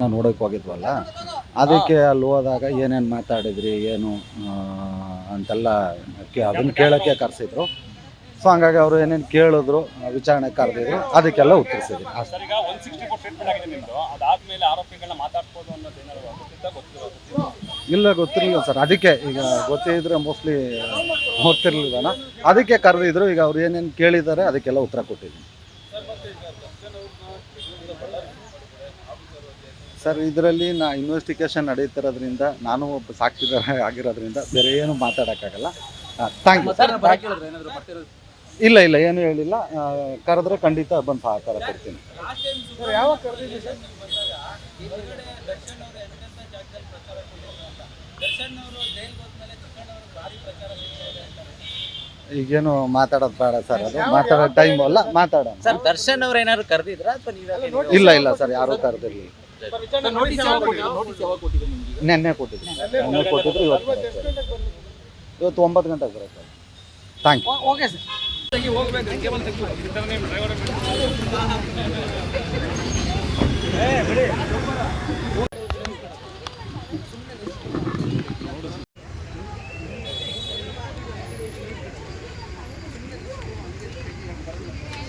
ನಾವು ನೋಡೋಕೆ ಹೋಗಿದ್ವಲ್ಲ? ಅದಕ್ಕೆ ಅಲ್ಲಿ ಹೋದಾಗ ಏನೇನು ಮಾತಾಡಿದ್ರಿ ಏನು ಅಂತೆಲ್ಲ ಅದನ್ನ ಕೇಳೋಕ್ಕೆ ಕರೆಸಿದ್ರು. ಸೊ ಹಂಗಾಗಿ ಅವರು ಏನೇನು ಕೇಳಿದ್ರು ವಿಚಾರಣೆ ಕರೆದಿದ್ರು ಅದಕ್ಕೆಲ್ಲ ಉತ್ತರಿಸಿದ್ರು. ಇಲ್ಲ ಗೊತ್ತಿರಲಿಲ್ಲ ಸರ್. ಅದಕ್ಕೆ ಈಗ ಗೊತ್ತಿದ್ರೆ ಮೋಸ್ಟ್ಲಿ ಗೊತ್ತಿರಲಿಲ್ಲ ಅದಕ್ಕೆ ಕರೆದಿದ್ರು ಈಗ ಅವ್ರು ಏನೇನು ಕೇಳಿದ್ದಾರೆ ಅದಕ್ಕೆಲ್ಲ ಉತ್ತರ ಕೊಟ್ಟಿದ್ದೀನಿ. ಸರ್ ಇದರಲ್ಲಿ ನಾ ಇನ್ವೆಸ್ಟಿಗೇಷನ್ ನಡೀತಿರೋದ್ರಿಂದ ನಾನು ಒಬ್ಬ ಸಾಕ್ಷಿದಾರ ಆಗಿರೋದ್ರಿಂದ ಬೇರೆ ಏನು ಮಾತಾಡೋಕ್ಕಾಗಲ್ಲ. ಥ್ಯಾಂಕ್ ಯು ಇಲ್ಲ ಇಲ್ಲ ಏನು ಹೇಳಿಲ್ಲ. ಆ, ಕರೆದ್ರೆ ಖಂಡಿತ ಬಂದು ಸಹಕಾರ ಕೊಡ್ತೀನಿ. ಈಗೇನು ಮಾತಾಡೋದು ಬೇಡ ಸರ್ ಅದು ಮಾತಾಡೋ ಟೈಮ್ ಅಲ್ಲ ಮಾತಾಡೋಣ. ಸರ್ ದರ್ಶನ್ ಅವ್ರು ಏನಾದ್ರು ಕರೆದಿದ್ರ ಅಥವಾ ನೀವೇ ಇಲ್ಲ ಇಲ್ಲ ಸರ್ ಯಾರು ಕರೆದಿರಲಿಲ್ಲ. ನೆನ್ನೆ ಕೊಟ್ಟಿದ್ರು ನೆನ್ನೆ ಕೊಟ್ಟಿದ್ರು ಇವತ್ತು ಇವತ್ತು ಒಂಬತ್ತು ಗಂಟೆಗೆ ಬರುತ್ತೆ. Thank you okay sir. Driver